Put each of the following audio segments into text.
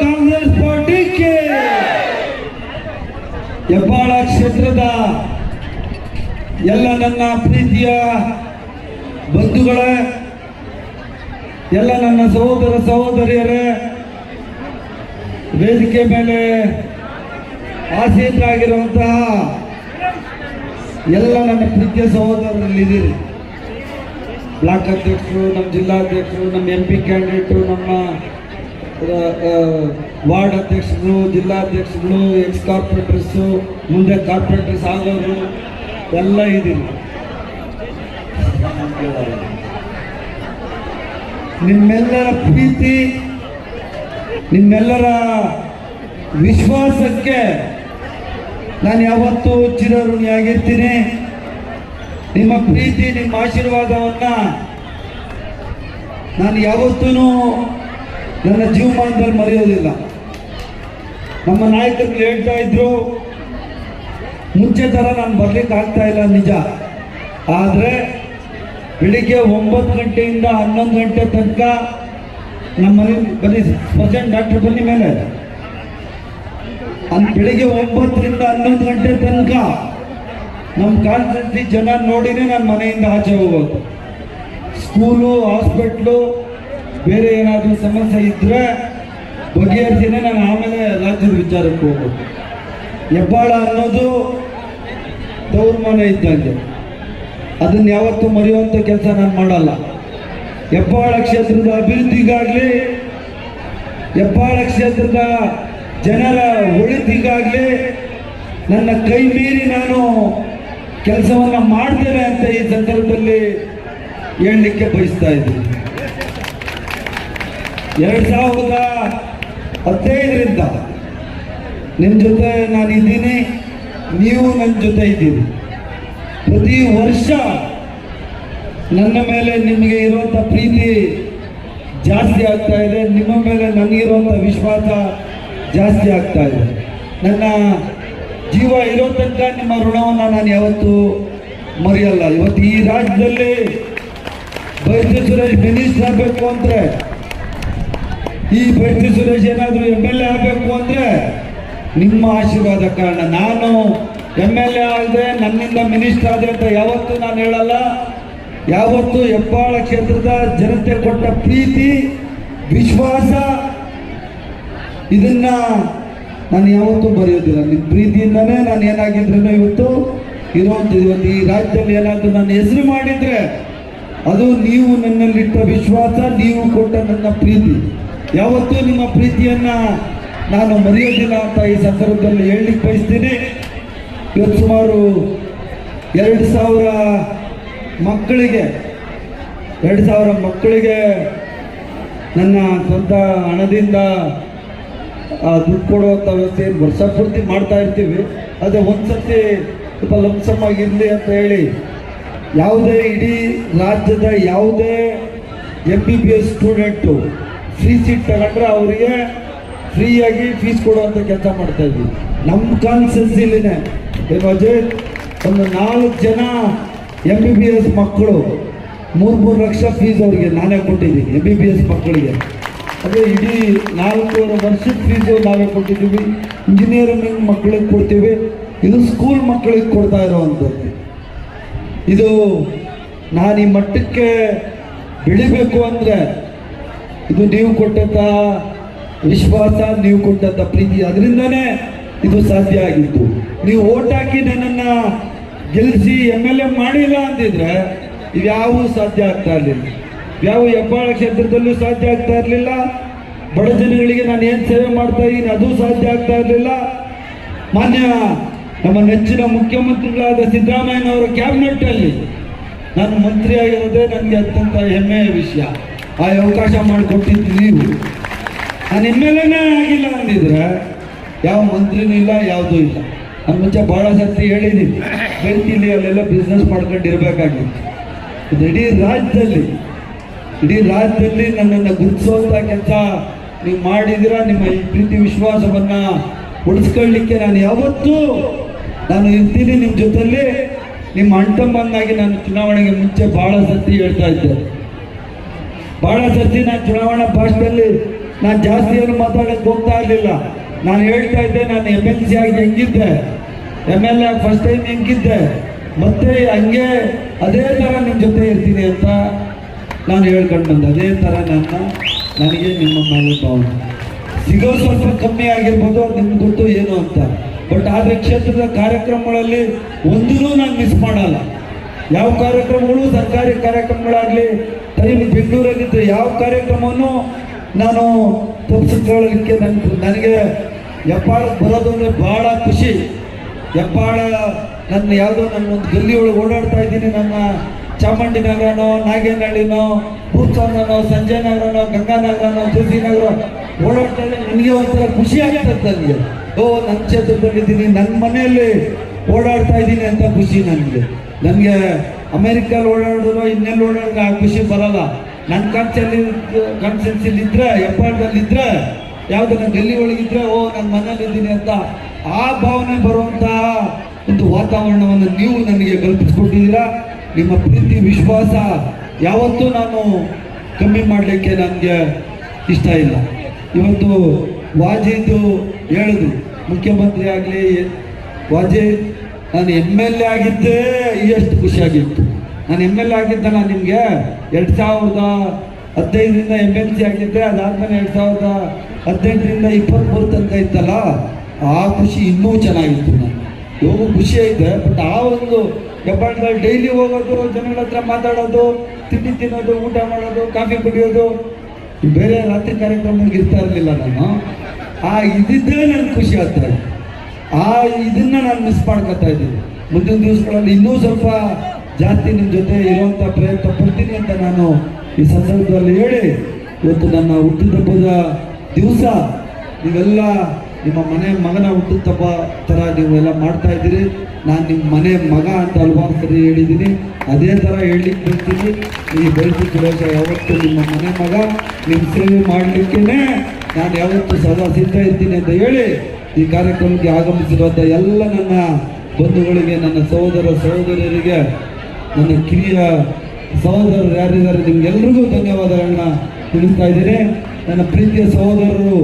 ಕಾಂಗ್ರೆಸ್ ಹೆಬ್ಬಾಳ ಕ್ಷೇತ್ರದ ಎಲ್ಲ ನನ್ನ ಪ್ರೀತಿಯ ಬಂಧುಗಳೇ, ಎಲ್ಲ ನನ್ನ ಸಹೋದರ ಸಹೋದರಿಯರೇ, ವೇದಿಕೆ ಮೇಲೆ ಆಸೀನರಾಗಿರುವಂತಹ ಎಲ್ಲ ನನ್ನ ಪ್ರೀತಿಯ ಸಹೋದರರಲ್ಲಿದ್ದೀರಿ. ಬ್ಲಾಕ್ ಅಧ್ಯಕ್ಷರು, ನಮ್ಮ ಜಿಲ್ಲಾಧ್ಯಕ್ಷರು ನಮ್ಮ ಎಂ ಪಿ ಕ್ಯಾಂಡಿಡೇಟು ನಮ್ಮ ವಾರ್ಡ್ ಅಧ್ಯಕ್ಷರು ಜಿಲ್ಲಾಧ್ಯಕ್ಷರು ಎಕ್ಸ್ ಕಾರ್ಪೊರೇಟರ್ಸು ಮುಂದೆ ಕಾರ್ಪೊರೇಟರ್ಸ್ ಆಗೋರು ಎಲ್ಲ ಇದ್ದೀನಿ ನಿಮ್ಮೆಲ್ಲರ ಪ್ರೀತಿ, ನಿಮ್ಮೆಲ್ಲರ ವಿಶ್ವಾಸಕ್ಕೆ ನಾನು ಯಾವತ್ತೂ ಚಿರಋಣಿಯಾಗಿರ್ತೀನಿ. ನಿಮ್ಮ ಪ್ರೀತಿ, ನಿಮ್ಮ ಆಶೀರ್ವಾದವನ್ನ ನಾನು ಯಾವತ್ತೂ ನನ್ನ ಜೀವಮಾನದಲ್ಲಿ ಮರೆಯೋದಿಲ್ಲ. ನಮ್ಮ ನಾಯಕರು ಹೇಳ್ತಾ ಇದ್ರು, ಮುಂಚೆ ಥರ ನಾನು ಬರ್ಲಿಕ್ಕೆ ಆಗ್ತಾ ಇಲ್ಲ, ನಿಜ. ಆದರೆ ಬೆಳಿಗ್ಗೆ ಒಂಬತ್ತು ಗಂಟೆಯಿಂದ ಹನ್ನೊಂದು ಗಂಟೆ ತನಕ ನಮ್ಮ ಬನ್ನಿ ಪರ್ಸೆಂಟ್ ಡಾಕ್ಟರ್ ಬನ್ನಿ ಮೇಲೆ. ಬೆಳಿಗ್ಗೆ ಒಂಬತ್ತರಿಂದ ಹನ್ನೊಂದು ಗಂಟೆ ತನಕ ನಮ್ಮ ಕಾಲದಲ್ಲಿ ಜನ ನೋಡಿನೇ ನಾನು ಮನೆಯಿಂದ ಆಚೆ ಹೋಗೋದು. ಸ್ಕೂಲು, ಹಾಸ್ಪಿಟ್ಲು, ಬೇರೆ ಏನಾದರೂ ಸಮಸ್ಯೆ ಇದ್ದರೆ ಬಗೆಹರಿಸಿನೇ ನಾನು ಆಮೇಲೆ ರಾಜ್ಯದ ವಿಚಾರಕ್ಕೆ ಹೋಗೋದು. ಹೆಬ್ಬಾಳ ಅನ್ನೋದು ತವ್ರ ಮನೆ ಇದ್ದಂಗೆ. ಅದನ್ನು ಯಾವತ್ತೂ ಮರೆಯುವಂಥ ಕೆಲಸ ನಾನು ಮಾಡಲ್ಲ. ಹೆಬ್ಬಾಳ ಕ್ಷೇತ್ರದ ಅಭಿವೃದ್ಧಿಗಾಗಲಿ, ಹೆಬ್ಬಾಳ ಕ್ಷೇತ್ರದ ಜನರ ಒಳಿತಿಗಾಗಲಿ ನನ್ನ ಕೈ ಮೀರಿ ನಾನು ಕೆಲಸವನ್ನು ಮಾಡ್ತೇವೆ ಅಂತ ಈ ಸಂದರ್ಭದಲ್ಲಿ ಹೇಳಲಿಕ್ಕೆ ಬಯಸ್ತಾ ಇದ್ದೀನಿ. ಎರಡ್ ಸಾವಿರದ ಹದಿನೈದರಿಂದ ನಿಮ್ಮ ಜೊತೆ ನಾನು ಇದ್ದೀನಿ ನೀವು ನನ್ನ ಜೊತೆ ಇದ್ದೀರಿ. ಪ್ರತಿ ವರ್ಷ ನನ್ನ ಮೇಲೆ ನಿಮಗೆ ಇರುವಂಥ ಪ್ರೀತಿ ಜಾಸ್ತಿ ಆಗ್ತಾ ಇದೆ, ನಿಮ್ಮ ಮೇಲೆ ನನಗಿರುವಂಥ ವಿಶ್ವಾಸ ಜಾಸ್ತಿ ಆಗ್ತಾ ಇದೆ. ನನ್ನ ಜೀವ ಇರೋ ತನಕ ನಿಮ್ಮ ಋಣವನ್ನು ನಾನು ಯಾವತ್ತೂ ಮರೆಯಲ್ಲ. ಇವತ್ತು ಈ ರಾಜ್ಯದಲ್ಲಿ ಬೈದ್ಯ ಸುರೇಶ್ ಮಿನಿಸ್ಟರ್ ಆಗಬೇಕು ಅಂದರೆ, ಈ ಬೈದ್ಯ ಸುರೇಶ್ ಏನಾದರೂ ಎಂ ಎಲ್ ಎ ಆಗಬೇಕು ಅಂದರೆ ನಿಮ್ಮ ಆಶೀರ್ವಾದ ಕಾರಣ. ನಾನು ಎಂ ಎಲ್ ಎ ಆದರೆ ನನ್ನಿಂದ ಮಿನಿಸ್ಟರ್ ಆದರೆ ಅಂತ ಯಾವತ್ತೂ ನಾನು ಹೇಳಲ್ಲ. ಯಾವತ್ತೂ ಹೆಬ್ಬಾಳ ಕ್ಷೇತ್ರದ ಜನತೆ ಕೊಟ್ಟ ಪ್ರೀತಿ, ವಿಶ್ವಾಸ, ಇದನ್ನ ನಾನು ಯಾವತ್ತೂ ಬರೆಯೋದಿಲ್ಲ. ನಿಮ್ಮ ಪ್ರೀತಿಯಿಂದನೇ ನಾನು ಏನಾಗಿದ್ರೂ ಇವತ್ತು ಇರುವಂಥ ಇವತ್ತು ಈ ರಾಜ್ಯದಲ್ಲಿ ಏನಾದರೂ ನಾನು ಹೆಸರು ಮಾಡಿದರೆ ಅದು ನೀವು ನನ್ನಲ್ಲಿಟ್ಟ ವಿಶ್ವಾಸ, ನೀವು ಕೊಟ್ಟ ನನ್ನ ಪ್ರೀತಿ. ಯಾವತ್ತೂ ನಿಮ್ಮ ಪ್ರೀತಿಯನ್ನು ನಾನು ಮರೆಯೋದಿಲ್ಲ ಅಂತ ಈ ಸಂದರ್ಭದಲ್ಲಿ ಹೇಳಲಿಕ್ಕೆ ಬಯಸ್ತೀನಿ. ಇವತ್ತು ಸುಮಾರು ಎರಡು ಸಾವಿರ ಮಕ್ಕಳಿಗೆ, ಎರಡು ಸಾವಿರ ಮಕ್ಕಳಿಗೆ ನನ್ನ ಸ್ವಂತ ಹಣದಿಂದ ದುಡ್ಡು ಕೊಡುವಂಥ ವ್ಯವಸ್ಥೆ ವರ್ಷ ಪೂರ್ತಿ ಮಾಡ್ತಾ ಇರ್ತೀವಿ. ಅದೇ ಒಂದು ಸರ್ತಿ ಸ್ವಲ್ಪ ಆಗಿರಲಿ ಅಂತ ಹೇಳಿ ಯಾವುದೇ ಇಡೀ ರಾಜ್ಯದ ಯಾವುದೇ M B B S student free seat ತಗೊಂಡ್ರೆ ಅವರಿಗೆ ಫ್ರೀಯಾಗಿ ಫೀಸ್ ಕೊಡುವಂಥ ಕೆಲಸ ಮಾಡ್ತಾ ಇದ್ವಿ. ನಮ್ಮ ಕಾನ್ಸೆನ್ಸಿಲಿನೇ ಏನು ಅಜಯ್, ಒಂದು ನಾಲ್ಕು ಜನ ಎಂ ಬಿ ಬಿ ಎಸ್ ಮಕ್ಕಳು ಮೂರು ಮೂರು ಲಕ್ಷ ಫೀಸ್ ಅವರಿಗೆ ನಾನೇ ಕೊಟ್ಟಿದ್ದೀನಿ ಎಂ ಬಿ ಬಿ ಎಸ್ ಮಕ್ಕಳಿಗೆ. ಅದೇ ಇಡೀ ನಾಲ್ಕೂವರೆ ವರ್ಷದ ಫೀಸು ನಾವೇ ಕೊಟ್ಟಿದ್ದೀವಿ. ಇಂಜಿನಿಯರಿಂಗ್ ಮಕ್ಕಳಿಗೆ ಕೊಡ್ತೀವಿ. ಇದು ಸ್ಕೂಲ್ ಮಕ್ಕಳಿಗೆ ಕೊಡ್ತಾ ಇರೋವಂಥದ್ದು. ಇದು ನಾನು ಈ ಮಟ್ಟಕ್ಕೆ ಬೆಳಿಬೇಕು ಅಂದರೆ ಇದು ನೀವು ಕೊಟ್ಟಂತಹ ವಿಶ್ವಾಸ, ನೀವು ಕೊಟ್ಟಂಥ ಪ್ರೀತಿ, ಅದರಿಂದನೇ ಇದು ಸಾಧ್ಯ ಆಗಿತ್ತು. ನೀವು ಓಟ್ ಹಾಕಿ ನನ್ನನ್ನು ಗೆಲ್ಲಿಸಿ ಎಂ ಎಲ್ ಎ ಮಾಡಿಲ್ಲ ಅಂದಿದ್ರೆ ಇವ್ಯಾವೂ ಸಾಧ್ಯ ಆಗ್ತಾ ಇರಲಿಲ್ಲ. ಯಾವ ಹೆಬ್ಬಾಳ ಕ್ಷೇತ್ರದಲ್ಲೂ ಸಾಧ್ಯ ಆಗ್ತಾ ಇರಲಿಲ್ಲ. ಬಡ ಜನಗಳಿಗೆ ನಾನು ಏನು ಸೇವೆ ಮಾಡ್ತಾ ಇದ್ದೀನಿ ಅದು ಸಾಧ್ಯ ಆಗ್ತಾ ಇರಲಿಲ್ಲ. ಮಾನ್ಯ ನಮ್ಮ ನೆಚ್ಚಿನ ಮುಖ್ಯಮಂತ್ರಿಗಳಾದ ಸಿದ್ದರಾಮಯ್ಯನವರ ಕ್ಯಾಬಿನೆಟ್ಟಲ್ಲಿ ನಾನು ಮಂತ್ರಿ ಆಗಿರೋದೇ ನನಗೆ ಅತ್ಯಂತ ಹೆಮ್ಮೆಯ ವಿಷಯ. ಆ ಅವಕಾಶ ಮಾಡಿಕೊಟ್ಟಿದ್ದು ನೀವು. ನಾನು ಎಂ ಎಲ್ ಎನೇ ಆಗಿಲ್ಲ ಅಂದಿದ್ರೆ ಯಾವ ಮಂತ್ರಿನೂ ಇಲ್ಲ, ಯಾವುದೂ ಇಲ್ಲ. ನಾನು ಮುಂಚೆ ಭಾಳ ಸರ್ತಿ ಹೇಳಿದ್ದೀನಿ ಬೆಂಕಿಲಿ ಅಲ್ಲೆಲ್ಲ ಬಿಸ್ನೆಸ್ ಮಾಡ್ಕೊಂಡಿರ್ಬೇಕಾಗಿತ್ತು. ಇಡೀ ರಾಜ್ಯದಲ್ಲಿ ಇಡೀ ರಾಜ್ಯದಲ್ಲಿ ನನ್ನನ್ನು ಗುರುತಿಸುವಂಥ ಕೆಲಸ ನೀವು ಮಾಡಿದಿರ ನಿಮ್ಮ ಈ ಪ್ರೀತಿ ವಿಶ್ವಾಸವನ್ನು ಉಳಿಸ್ಕೊಳ್ಳಿಕ್ಕೆ ನಾನು ಯಾವತ್ತೂ ನಾನು ಇರ್ತೀನಿ ನಿಮ್ಮ ಜೊತೆಯಲ್ಲಿ. ನಿಮ್ಮ ಅಂಟಂಬಂದಾಗಿ ನಾನು ಚುನಾವಣೆಗೆ ಮುಂಚೆ ಭಾಳ ಸರ್ತಿ ಹೇಳ್ತಾ ಇದ್ದೆ. ಬಹಳ ಸರ್ತಿ ನಾನು ಚುನಾವಣಾ ಭಾಷೆಯಲ್ಲಿ ನಾನು ಜಾಸ್ತಿ ಏನು ಮಾತಾಡೋಕ್ಕೆ ಹೋಗ್ತಾ ಇರಲಿಲ್ಲ. ನಾನು ಹೇಳ್ತಾ ಇದ್ದೆ, ನಾನು ಎಂ ಎಲ್ ಸಿ ಆಗಿ ಹೆಂಗಿದ್ದೆ. M L A first time ಹೆಂಗಿದ್ದೆ. ಮತ್ತೆ ಹಂಗೆ ಅದೇ ಥರ ನಿಮ್ಮ ಜೊತೆ ಇರ್ತೀನಿ ಅಂತ ನಾನು ಹೇಳ್ಕೊಂಡು ಬಂದೆ, ಅದೇ ಥರ ನನ್ನ, ನನಗೆ ನಿಮ್ಮ ಮೇಲೆ ಭಾವನೆ. ಸಿಗೋ ಸ್ವಲ್ಪ ಕಮ್ಮಿ ಆಗಿರ್ಬೋದು, ಅದು ನಿಮ್ಗೆ ಗೊತ್ತು ಏನು ಅಂತ. ಬಟ್ ಆದರೆ ಕ್ಷೇತ್ರದ ಕಾರ್ಯಕ್ರಮಗಳಲ್ಲಿ ಒಂದೂ ನಾನು ಮಿಸ್ ಮಾಡಲ್ಲ. ಯಾವ ಕಾರ್ಯಕ್ರಮಗಳು ಸರ್ಕಾರಿ ಕಾರ್ಯಕ್ರಮಗಳಾಗಲಿ, ಟೈಮ್ ಬೆಂಗಳೂರಲ್ಲಿದ್ದರೆ ಯಾವ ಕಾರ್ಯಕ್ರಮವನ್ನು ನಾನು ತಪ್ಪಿಸ್ಕೊಳ್ಳಲಿಕ್ಕೆ ನನ್ಗೆ ನನಗೆ ಹೆಬ್ಬಾಳಕ್ಕೆ ಬರೋದು ಅಂದರೆ ಭಾಳ ಖುಷಿ. ಹೆಬ್ಬಾಳ ನನ್ನ ಯಾವುದೋ ನನ್ನ ಒಂದು ಗಲ್ಲಿಯೊಳಗೆ ಓಡಾಡ್ತಾ ಇದ್ದೀನಿ ನನ್ನ ಚಾಮುಂಡಿ ನಗರನೋ ನಾಗೇನಹಳ್ಳಿನೋ, ಭೂಸ್ವಾಮನೋ ಸಂಜಯ್ ನಗರನೋ ಗಂಗಾನಗರನೋ ತುಳಸಿ ನಗರ ಓಡಾಡ್ತಾ ನನಗೆ ಒಂಥರ ಖುಷಿ ಆಗ್ತದೆ ನನಗೆ ಓ ನನ್ನ ಕ್ಷೇತ್ರದಲ್ಲಿದ್ದೀನಿ ನನ್ನ ಮನೆಯಲ್ಲಿ ಓಡಾಡ್ತಾ ಇದ್ದೀನಿ ಅಂತ ಖುಷಿ ನನಗೆ. ನನಗೆ ಅಮೇರಿಕಲ್ಲಿ ಓಡಾಡಿದ್ರು, ಇನ್ನೆಲ್ಲಿ ಓಡಾಡಿದ್ರೆ, ಆ ಖುಷಿ ಬರಲ್ಲ. ನನ್ನ ಕಾನ್ಸಲ್ಲಿ ಕಾನ್ಸೆನ್ಸಲ್ಲಿ ಇದ್ರೆ ಹೆಬ್ಬಾಳದಲ್ಲಿ ಇದ್ರೆ ಯಾವುದನ್ನ ಗಲ್ಲಿ ಒಳಗಿದ್ರೆ, ಓ ನನ್ನ ಮನೇಲಿ ಇದ್ದೀನಿ ಅಂತ ಆ ಭಾವನೆ ಬರುವಂತಹ ಒಂದು ವಾತಾವರಣವನ್ನು ನೀವು ನನಗೆ ಕಲ್ಪಿಸ್ಕೊಟ್ಟಿದ್ದೀರಾ? ನಿಮ್ಮ ಪ್ರೀತಿ, ವಿಶ್ವಾಸ ಯಾವತ್ತೂ ನಾನು ಕಮ್ಮಿ ಮಾಡಲಿಕ್ಕೆ ನನಗೆ ಇಷ್ಟ ಇಲ್ಲ. ಇವತ್ತು ವಾಜಿದ್ದು ಹೇಳಿದ್ರು. ಮುಖ್ಯಮಂತ್ರಿ ಆಗಲಿ, ವಾಜಿ, ನಾನು ಎಂ ಎಲ್ ಎ ಆಗಿದ್ದೇ ಎಷ್ಟು ಖುಷಿಯಾಗಿತ್ತು. ನಾನು ಎಂ ಎಲ್ ಎ ಆಗಿದ್ದ ನಾನು ನಿಮಗೆ ಎರಡು ಸಾವಿರದ ಹದಿನೈದರಿಂದ ಎಂ ಎಲ್ ಸಿ ಆಗಿದ್ದೆ. ಅದಾದಮೇಲೆ ಎರಡು ಸಾವಿರದ ಹದಿನೆಂಟರಿಂದ ಇಪ್ಪತ್ತ್ಮೂರು ತನಕ ಇತ್ತಲ್ಲ, ಆ ಖುಷಿ ಇನ್ನೂ ಚೆನ್ನಾಗಿತ್ತು ನಾನು ಇವಾಗ ಖುಷಿ ಐತೆ ಬಟ್ ಆ ಒಂದು ಹೆಬ್ಬಾಳದಲ್ಲಿ ಡೈಲಿ ಹೋಗೋದು, ಜನಗಳ ಹತ್ರ ಮಾತಾಡೋದು, ತಿಂಡಿ ತಿನ್ನೋದು, ಊಟ ಮಾಡೋದು, ಕಾಫಿ ಕುಡಿಯೋದು. ಬೇರೆ ರಾತ್ರಿ ಕಾರ್ಯಕ್ರಮಕ್ಕೆ ಇರ್ತಾ ಇರಲಿಲ್ಲ ನಾನು. ಆ ಇದ್ದಿದ್ದೇ ನನಗೆ ಖುಷಿ ಆಗ್ತದೆ ಆ ಇದನ್ನ ನಾನು ಮಿಸ್ ಮಾಡ್ಕೊತಾ ಇದ್ದೀನಿ. ಮುಂದಿನ ದಿವಸಗಳಲ್ಲಿ ಇನ್ನೂ ಸ್ವಲ್ಪ ಜಾಸ್ತಿ ನಿಮ್ಮ ಜೊತೆ ಇರುವಂಥ ಪ್ರಯತ್ನ ಪಡ್ತೀನಿ ಅಂತ ನಾನು ಈ ಸಂದರ್ಭದಲ್ಲಿ ಹೇಳಿ. ಇವತ್ತು ನನ್ನ ಹುಟ್ಟಿದ ಹಬ್ಬದ ದಿವಸ ನೀವೆಲ್ಲ ನಿಮ್ಮ ಮನೆ ಮಗನ ಹುಟ್ಟುತ್ತಪ್ಪ ಥರ ಎಲ್ಲ ಮಾಡ್ತಾ ಇದ್ದೀರಿ. ನಾನು ನಿಮ್ಮ ಮನೆ ಮಗ ಅಂತ ಹಲವಾರು ಸರಿ ಹೇಳಿದ್ದೀನಿ ಅದೇ ಥರ ಹೇಳಲಿಕ್ಕೆ ಬರ್ತೀನಿ. ಈ ಬೆಳಕು ಸುರೇಶ ಯಾವತ್ತು ನಿಮ್ಮ ಮನೆ ಮಗ ನಿಮ್ಮ ಸೇವೆ ಮಾಡಲಿಕ್ಕೇ ನಾನು ಯಾವತ್ತು ಸದಾ ಸಿದ್ಧ ಇರ್ತೀನಿ ಅಂತ ಹೇಳಿ ಈ ಕಾರ್ಯಕ್ರಮಕ್ಕೆ ಆಗಮಿಸಿರುವಂಥ ಎಲ್ಲ ನನ್ನ ಬಂಧುಗಳಿಗೆ, ನನ್ನ ಸಹೋದರ ಸಹೋದರಿಯರಿಗೆ, ನನ್ನ ಕಿರಿಯ ಸಹೋದರರು ಯಾರಿದ್ದಾರೆ ನಿಮ್ಗೆಲ್ರಿಗೂ ಧನ್ಯವಾದಗಳನ್ನ ತಿಳಿಸ್ತಾ ಇದ್ದೀನಿ. ನನ್ನ ಪ್ರೀತಿಯ ಸಹೋದರರು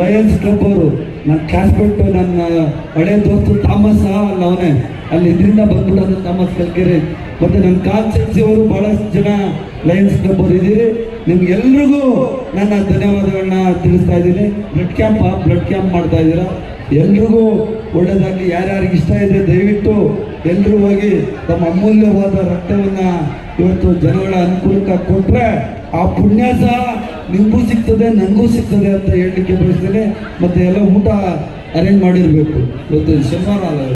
ಲಯನ್ಸ್ ಕ್ಲಬ್ ಅವರು ನನ್ನ ಕ್ಯಾಸ್ಪೆಟ್ ನನ್ನ ಹಳೆ ದೋಸ್ತು ತಾಮಸ್ ಅಲ್ಲ ಅವನೇ ಅಲ್ಲಿ ಇದರಿಂದ ಬಂದ್ಬಿಡೋದು ತಾಮಸ್ ಕಲ್ಕೆರೆ ಮತ್ತು ನನ್ನ ಕಾನ್ಸೆನ್ಸಿ ಅವರು ಭಾಳಷ್ಟು ಜನ ಲಯನ್ಸ್ ಅವರು ಇದ್ದೀರಿ. ನಿಮ್ಗೆಲ್ರಿಗೂ ನನ್ನ ಧನ್ಯವಾದಗಳನ್ನ ತಿಳಿಸ್ತಾ ಇದ್ದೀನಿ. ಬ್ಲಡ್ ಕ್ಯಾಂಪ್ ಬ್ಲಡ್ ಕ್ಯಾಂಪ್ ಮಾಡ್ತಾ ಇದ್ದೀರಾ? ಎಲ್ರಿಗೂ ಒಳ್ಳೇದಾಗಲಿ. ಯಾರ್ಯಾರಿಗೆ ಇಷ್ಟ ಇದೆ ದಯವಿಟ್ಟು ಎಲ್ಲರೂ ಹೋಗಿ ತಮ್ಮ ಅಮೂಲ್ಯವಾದ ರಕ್ತವನ್ನು ಇವತ್ತು ಜನಗಳ ಅನುಕೂಲಕ್ಕೆ ಕೊಟ್ಟರೆ ಆ ಪುಣ್ಯ ಸಹ ನಿಮಗೂ ಸಿಗ್ತದೆ ನನಗೂ ಸಿಗ್ತದೆ ಅಂತ ಹೇಳಲಿಕ್ಕೆ ಬಯಸ್ತೇನೆ ಮತ್ತೆ ಎಲ್ಲ ಊಟ ಅರೇಂಜ್ ಮಾಡಿರಬೇಕು. ಇವತ್ತು ಶನಿವಾರ